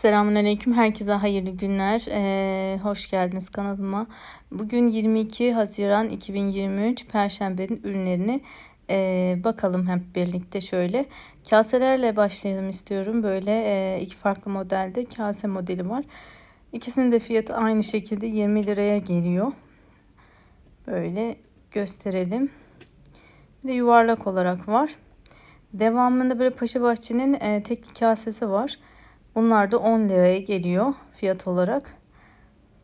Selamünaleyküm. Herkese hayırlı günler. Ee, hoş geldiniz kanalıma. Bugün 22 Haziran 2023 Perşembe'nin ürünlerini e, bakalım hep birlikte şöyle. Kaselerle başlayalım istiyorum. Böyle e, iki farklı modelde kase modeli var. İkisinin de fiyatı aynı şekilde 20 liraya geliyor. Böyle gösterelim. Bir de yuvarlak olarak var. Devamında böyle Paşa Bahçe'nin e, tek kasesi var. Bunlar da 10 liraya geliyor fiyat olarak.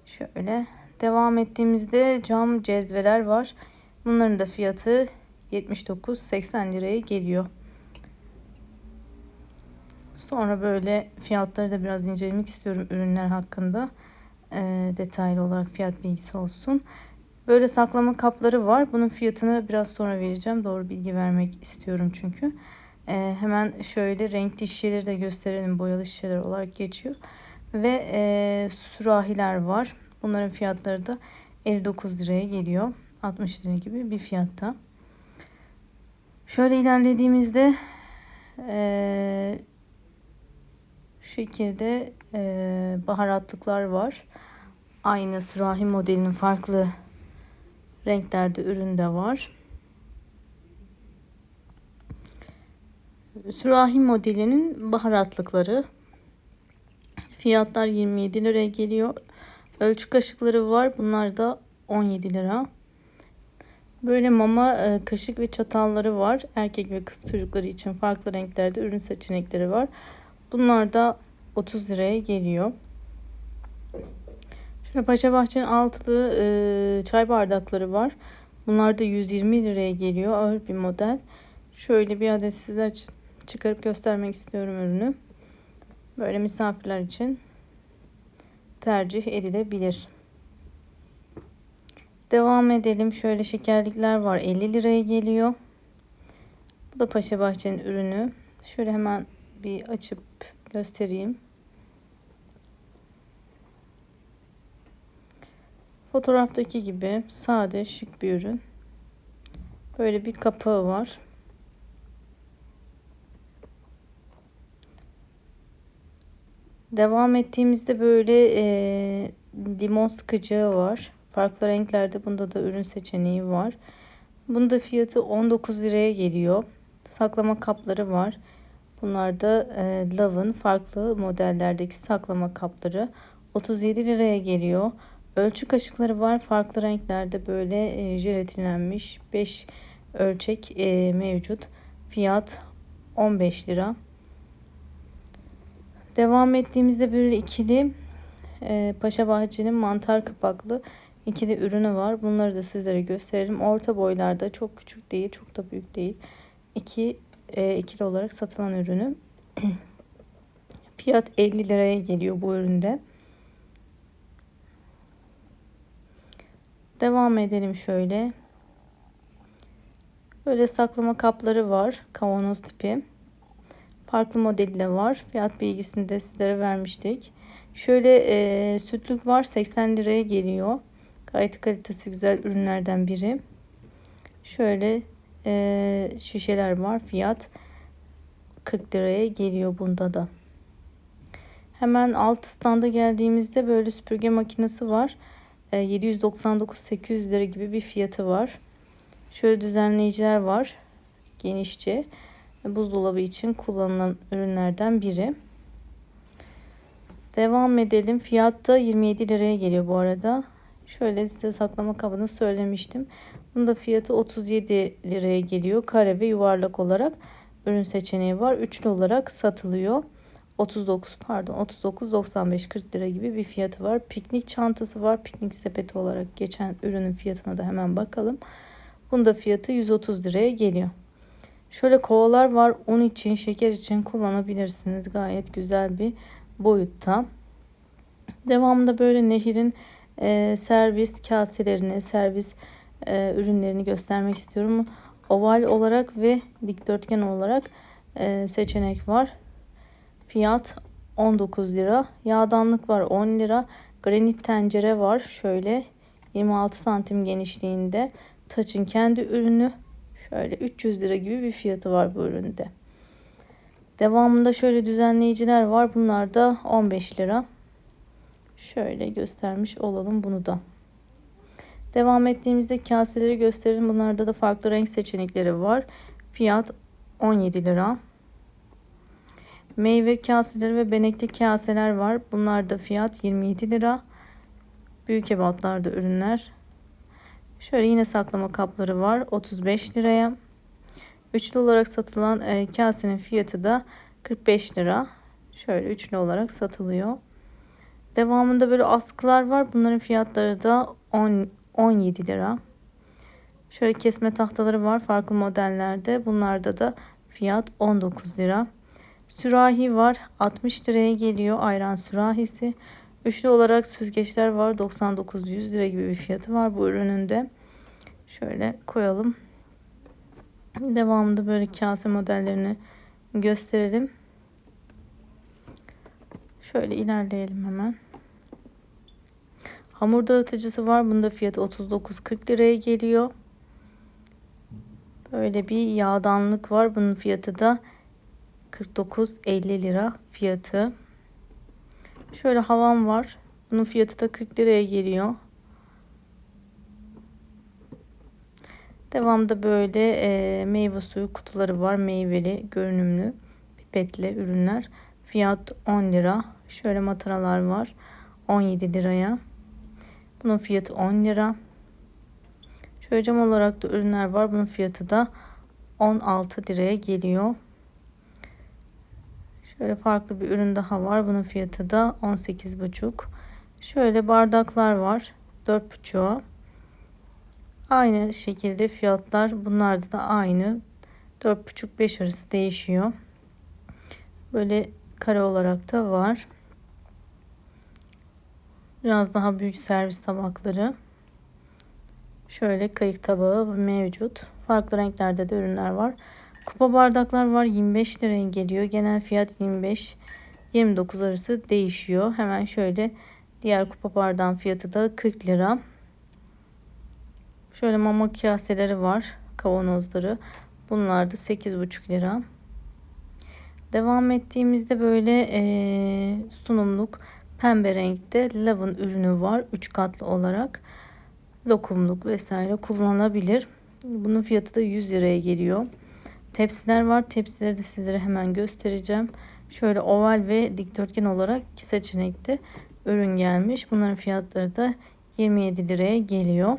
Şöyle devam ettiğimizde cam cezveler var. Bunların da fiyatı 79-80 liraya geliyor. Sonra böyle fiyatları da biraz incelemek istiyorum ürünler hakkında. E, detaylı olarak fiyat bilgisi olsun. Böyle saklama kapları var. Bunun fiyatını biraz sonra vereceğim. Doğru bilgi vermek istiyorum çünkü. E, hemen şöyle renkli şişeleri de gösterelim. Boyalı şişeler olarak geçiyor. Ve e, sürahiler var. Bunların fiyatları da 59 liraya geliyor. 60 lira gibi bir fiyatta. Şöyle ilerlediğimizde e, şu şekilde e, baharatlıklar var. Aynı sürahi modelinin farklı renklerde ürün de var. Sürahi modelinin baharatlıkları. Fiyatlar 27 liraya geliyor. Ölçü kaşıkları var. Bunlar da 17 lira. Böyle mama e, kaşık ve çatalları var. Erkek ve kız çocukları için farklı renklerde ürün seçenekleri var. Bunlar da 30 liraya geliyor. Şöyle Paşa Bahçe'nin altılı e, çay bardakları var. Bunlar da 120 liraya geliyor. Ağır bir model. Şöyle bir adet sizler için çıkarıp göstermek istiyorum ürünü. Böyle misafirler için tercih edilebilir. Devam edelim. Şöyle şekerlikler var. 50 liraya geliyor. Bu da Paşa Bahçe'nin ürünü. Şöyle hemen bir açıp göstereyim. Fotoğraftaki gibi sade şık bir ürün. Böyle bir kapağı var. Devam ettiğimizde böyle e, limon sıkacağı var. Farklı renklerde bunda da ürün seçeneği var. Bunda fiyatı 19 liraya geliyor. Saklama kapları var. Bunlar da e, Love'ın farklı modellerdeki saklama kapları. 37 liraya geliyor. Ölçü kaşıkları var. Farklı renklerde böyle e, jelatinlenmiş 5 ölçek e, mevcut. Fiyat 15 lira. Devam ettiğimizde böyle ikili e, Paşa Bahçe'nin mantar kapaklı ikili ürünü var. Bunları da sizlere gösterelim. Orta boylarda çok küçük değil, çok da büyük değil. İki e, ikili olarak satılan ürünü. Fiyat 50 liraya geliyor bu üründe. Devam edelim şöyle. Böyle saklama kapları var. Kavanoz tipi. Farklı modeli de var. Fiyat bilgisini de sizlere vermiştik. Şöyle e, sütlük var. 80 liraya geliyor. Gayet kalitesi güzel ürünlerden biri. Şöyle e, şişeler var. Fiyat 40 liraya geliyor bunda da. Hemen alt standa geldiğimizde böyle süpürge makinesi var. 799-800 lira gibi bir fiyatı var. Şöyle düzenleyiciler var. Genişçe. Buzdolabı için kullanılan ürünlerden biri. Devam edelim. Fiyat da 27 liraya geliyor bu arada. Şöyle size saklama kabını söylemiştim. Bunun da fiyatı 37 liraya geliyor. Kare ve yuvarlak olarak ürün seçeneği var. Üçlü olarak satılıyor. 39 pardon 39 95 40 lira gibi bir fiyatı var. Piknik çantası var. Piknik sepeti olarak geçen ürünün fiyatına da hemen bakalım. Bunda fiyatı 130 liraya geliyor. Şöyle kovalar var. Un için, şeker için kullanabilirsiniz. Gayet güzel bir boyutta. Devamında böyle nehirin e, servis kaselerini, servis e, ürünlerini göstermek istiyorum. Oval olarak ve dikdörtgen olarak e, seçenek var. Fiyat 19 lira. Yağdanlık var 10 lira. Granit tencere var. Şöyle 26 santim genişliğinde. Taç'ın kendi ürünü. Şöyle 300 lira gibi bir fiyatı var bu üründe. Devamında şöyle düzenleyiciler var. Bunlar da 15 lira. Şöyle göstermiş olalım bunu da. Devam ettiğimizde kaseleri gösterelim. Bunlarda da farklı renk seçenekleri var. Fiyat 17 lira. Meyve kaseleri ve benekli kaseler var. Bunlar da fiyat 27 lira. Büyük ebatlarda ürünler. Şöyle yine saklama kapları var. 35 liraya. Üçlü olarak satılan e, kasenin fiyatı da 45 lira. Şöyle üçlü olarak satılıyor. Devamında böyle askılar var. Bunların fiyatları da 10 17 lira. Şöyle kesme tahtaları var farklı modellerde. Bunlarda da fiyat 19 lira. Sürahi var 60 liraya geliyor ayran sürahisi. Üçlü olarak süzgeçler var 99-100 lira gibi bir fiyatı var bu ürünün de. Şöyle koyalım. Devamında böyle kase modellerini gösterelim. Şöyle ilerleyelim hemen. Hamur dağıtıcısı var. Bunda fiyatı 39-40 liraya geliyor. Böyle bir yağdanlık var. Bunun fiyatı da 49-50 lira fiyatı. Şöyle havam var. Bunun fiyatı da 40 liraya geliyor. Devamda böyle e, meyve suyu kutuları var. Meyveli, görünümlü, pipetli ürünler. Fiyat 10 lira. Şöyle mataralar var. 17 liraya. Bunun fiyatı 10 lira. Şöyle cam olarak da ürünler var. Bunun fiyatı da 16 liraya geliyor. Şöyle farklı bir ürün daha var. Bunun fiyatı da 18,5. Şöyle bardaklar var. 4,5'a. Aynı şekilde fiyatlar bunlarda da aynı. 4,5-5 arası değişiyor. Böyle kare olarak da var. Biraz daha büyük servis tabakları. Şöyle kayık tabağı mevcut. Farklı renklerde de ürünler var. Kupa bardaklar var. 25 liraya geliyor. Genel fiyat 25 29 arası değişiyor. Hemen şöyle diğer kupa bardağın fiyatı da 40 lira. Şöyle mama kaseleri var. Kavanozları. Bunlar da 8,5 lira. Devam ettiğimizde böyle ee, sunumluk pembe renkte lavın ürünü var. 3 katlı olarak lokumluk vesaire kullanılabilir. Bunun fiyatı da 100 liraya geliyor. Tepsiler var. Tepsileri de sizlere hemen göstereceğim. Şöyle oval ve dikdörtgen olarak iki seçenekte ürün gelmiş. Bunların fiyatları da 27 liraya geliyor.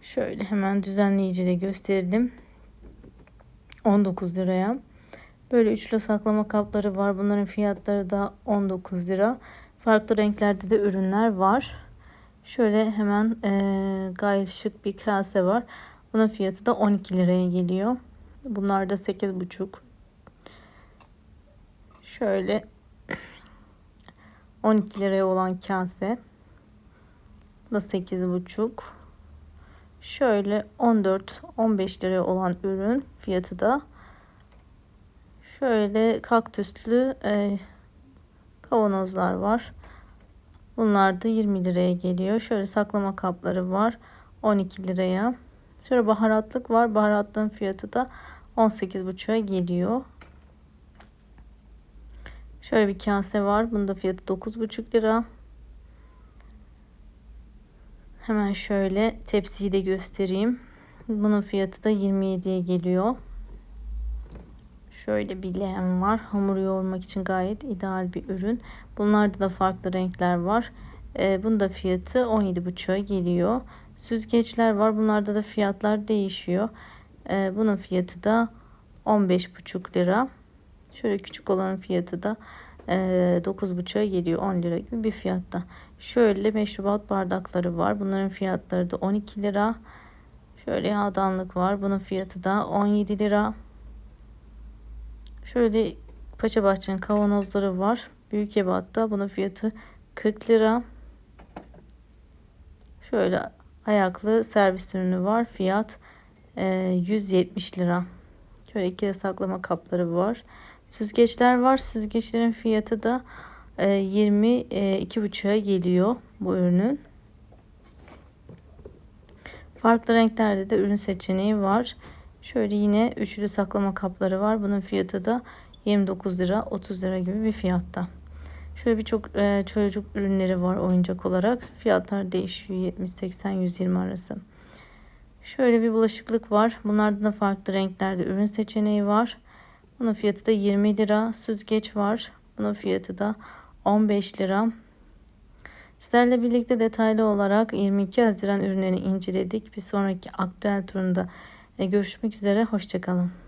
Şöyle hemen düzenleyiciyle gösterelim. 19 liraya. Böyle üçlü saklama kapları var. Bunların fiyatları da 19 lira. Farklı renklerde de ürünler var. Şöyle hemen e, gayet şık bir kase var. Bunun fiyatı da 12 liraya geliyor. Bunlar da 8,5. Şöyle 12 liraya olan kase. Bu da 8,5. Şöyle 14-15 liraya olan ürün fiyatı da Şöyle kaktüslü e, kavanozlar var. Bunlar da 20 liraya geliyor. Şöyle saklama kapları var. 12 liraya. Şöyle baharatlık var. Baharatlığın fiyatı da 18,5'a geliyor. Şöyle bir kase var. Bunda fiyatı 9,5 lira. Hemen şöyle tepsiyi de göstereyim. Bunun fiyatı da 27'ye geliyor. Şöyle bir leğen var. Hamur yoğurmak için gayet ideal bir ürün. Bunlarda da farklı renkler var. Ee, bunun da fiyatı 17,5'a geliyor. Süzgeçler var. Bunlarda da fiyatlar değişiyor. Ee, bunun fiyatı da 15,5 lira. Şöyle küçük olanın fiyatı da e, 9,5'a geliyor. 10 lira gibi bir fiyatta. Şöyle meşrubat bardakları var. Bunların fiyatları da 12 lira. Şöyle yağdanlık var. Bunun fiyatı da 17 lira. Şöyle Paşa Bahçe'nin kavanozları var. Büyük ebatta. Bunun fiyatı 40 lira. Şöyle ayaklı servis ürünü var. Fiyat e, 170 lira. Şöyle iki de saklama kapları var. Süzgeçler var. Süzgeçlerin fiyatı da e, 22,5'a geliyor bu ürünün. Farklı renklerde de ürün seçeneği var. Şöyle yine üçlü saklama kapları var. Bunun fiyatı da 29 lira 30 lira gibi bir fiyatta. Şöyle birçok e, çocuk ürünleri var oyuncak olarak. Fiyatlar değişiyor 70 80 120 arası. Şöyle bir bulaşıklık var. Bunlarda da farklı renklerde ürün seçeneği var. Bunun fiyatı da 20 lira. Süzgeç var. Bunun fiyatı da 15 lira. Sizlerle birlikte detaylı olarak 22 Haziran ürünlerini inceledik. Bir sonraki aktüel turunda e, görüşmek üzere. Hoşçakalın.